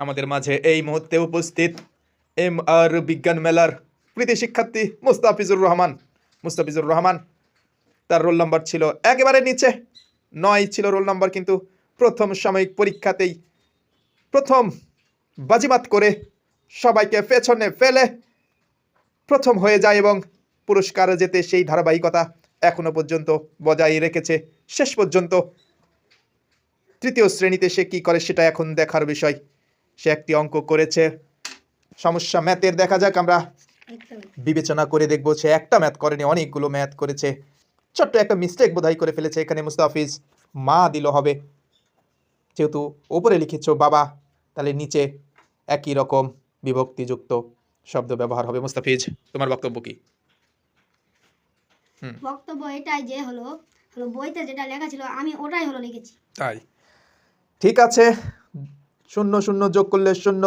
আমাদের মাঝে এই মুহূর্তে উপস্থিত এম আর বিজ্ঞান মেলার কৃতি শিক্ষার্থী মুস্তাফিজুর রহমান। মুস্তাফিজুর রহমান, তার রোল নাম্বার ছিল একেবারে নিচে, নয় ছিল রোল নাম্বার কিন্তু প্রথম সাময়িক পরীক্ষাতেই প্রথম বাজিমাত করে সবাইকে পেছনে ফেলে প্রথম হয়ে যায় এবং পুরস্কার যেতে সেই ধারাবাহিকতা এখনও পর্যন্ত বজায় রেখেছে। শেষ পর্যন্ত তৃতীয় শ্রেণীতে সে কি করে সেটা এখন দেখার বিষয়। সে একটি অঙ্ক করেছে। সমস্যা ম্যাথের দেখা যাক আমরা বিবেচনা করে দেখব সে একটা ম্যাথ করেনি অনেকগুলো ম্যাথ করেছে। ছোট্ট একটা মিস্টেক বোধহয় করে ফেলেছে এখানে মুস্তাফিজ। মা দিল হবে। যেহেতু ওপরে লিখেছো বাবা তাহলে নিচে একই রকম বিভক্তিযুক্ত শব্দ ব্যবহার হবে। মুস্তাফিজ তোমার বক্তব্য কি? বক্তব্য এটাই যে হলো হলো বইতে যেটা লেখা ছিল আমি ওটাই হলো লিখেছি। তাই। ঠিক আছে। শূন্য শূন্য যোগ করলে শূন্য।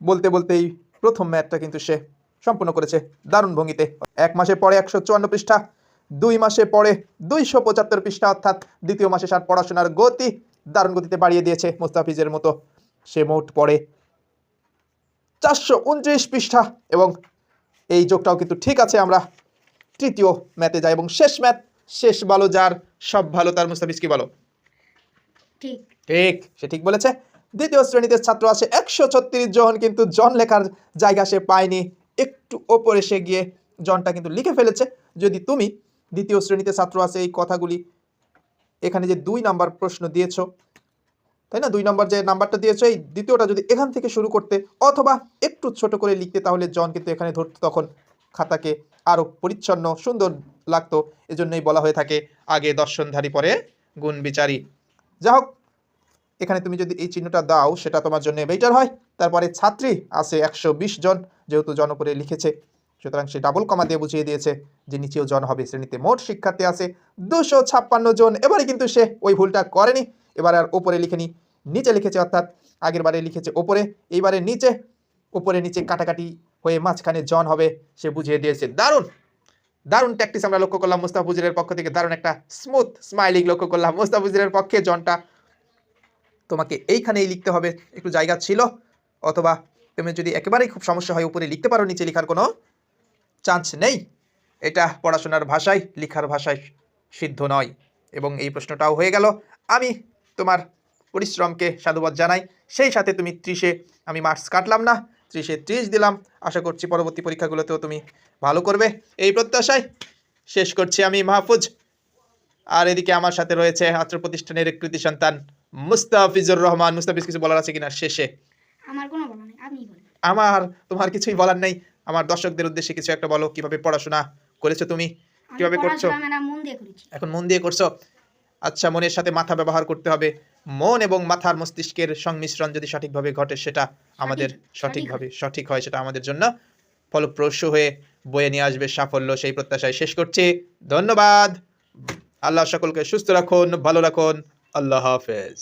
বলতে বলতেই প্রথম ম্যাথটা কিন্তু সে সম্পূর্ণ করেছে দারুণ ভঙ্গিতে। এক মাসে পরে একশো চুয়ান্ন পৃষ্ঠা দুই মাসে পরে দুইশো পঁচাত্তর পৃষ্ঠা অর্থাৎ দ্বিতীয় মাসে সার পড়াশোনার গতি দারুণ গতিতে বাড়িয়ে দিয়েছে মুস্তাফিজের মতো। সে মোট পড়ে চারশো উনত্রিশ পৃষ্ঠা এবং এই যোগটাও কিন্তু ঠিক আছে আমরা তৃতীয় ম্যাথে যাই এবং শেষ ম্যাথ শেষ ভালো যার সব ভালো তার মুস্তাফিজ কি বলো? ঠিক। ঠিক সে ঠিক বলেছে। দ্বিতীয় শ্রেণীতে ছাত্র আছে একশো ছত্রিশ জন, কিন্তু জন লেখার জায়গা সে পায়নি। একটু ওপরে সে গিয়ে জনটা কিন্তু লিখে ফেলেছে। যদি তুমি দ্বিতীয় শ্রেণীতে ছাত্র আছে এই কথাগুলি, এখানে যে দুই নাম্বার প্রশ্ন দিয়েছ, তাই না? দুই নম্বর যে নাম্বারটা দিয়েছ, এই দ্বিতীয়টা যদি এখান থেকে শুরু করতে অথবা একটু ছোট করে লিখতে, তাহলে জন কিন্তু এখানে ধরতো, তখন খাতাকে আরও পরিচ্ছন্ন, সুন্দর লাগতো। এজন্যই বলা হয়ে থাকে, আগে দর্শনধারী, পরে গুণ বিচারী যা হোক এখানে তুমি যদি এই চিহ্নটা দাও, সেটা তোমার জন্য বেটার হয়। তারপরে ছাত্রী আছে একশো বিশ জন, যেহেতু জন করে লিখেছে। সুতরাং সে ডাবল কমা দিয়ে বুঝিয়ে দিয়েছে যে নিচেও জন হবে, শ্রেণীতে মোট শিক্ষার্থী আছে দুশো ছাপ্পান্ন জন। এবারে কিন্তু সে ওই ভুলটা করেনি। এবার আর ওপরে লিখেনি, নিচে লিখেছে অর্থাৎ আগের বারে লিখেছে ওপরে এইবারে নিচে ওপরে নিচে কাটাকাটি হয়ে মাঝখানে জন হবে, সে বুঝিয়ে দিয়েছে। দারুণ! দারুণ ট্যাকটিস আমরা লক্ষ্য করলাম মুস্তাফুজের পক্ষ থেকে, দারুণ একটা স্মুথ স্মাইলিং লক্ষ্য করলাম মুস্তাফুজের পক্ষে জনটা তোমাকে এইখানেই লিখতে হবে। একটু জায়গা ছিল, অথবা তুমি যদি একেবারেই খুব সমস্যা হয়, উপরে লিখতে পারো, নিচে লেখার কোনো চান্স নেই। এটা পড়াশোনার ভাষায়, লেখার ভাষায় সিদ্ধ নয়। এবং এই প্রশ্নটাও হয়ে গেল। আমি তোমার পরিশ্রমকে সাধুবাদ জানাই। সেই সাথে তুমি ত্রিশে, আমি মার্কস কাটলাম না, ত্রিশে ত্রিশ দিলাম। আশা করছি পরবর্তী পরীক্ষাগুলোতেও তুমি ভালো করবে। এই প্রত্যাশায় শেষ করছি আমি মাহফুজ। আর এদিকে আমার সাথে রয়েছে আত্র প্রতিষ্ঠানের কৃতি সন্তান মুস্তাফিজুর রহমান। মুস্তাফিজ কিছু বলার আছে কিনা? শেষে। আমার কোনো বলা নেই আপনি বলেন আমার তোমার কিছুই বলার নেই। আমার দর্শকদের উদ্দেশ্যে কিছু একটা বলো। কীভাবে পড়াশোনা করেছ তুমি? কীভাবে করছ? মন দিয়ে করেছি। এখন মন দিয়ে করছ? আচ্ছা মনের সাথে মাথা ব্যবহার করতে হবে। মন এবং মাথার মস্তিষ্কের সংমিশ্রণ যদি সঠিকভাবে ঘটে সেটা আমাদের সঠিক সঠিকভাবে সঠিক হয় সেটা আমাদের জন্য ফলপ্রসূ হয়ে বয়ে নিয়ে আসবে সাফল্য। সেই প্রত্যাশায় শেষ করছি। ধন্যবাদ। আল্লাহ সকলকে সুস্থ রাখুন ভালো রাখুন। আল্লাহ হাফেজ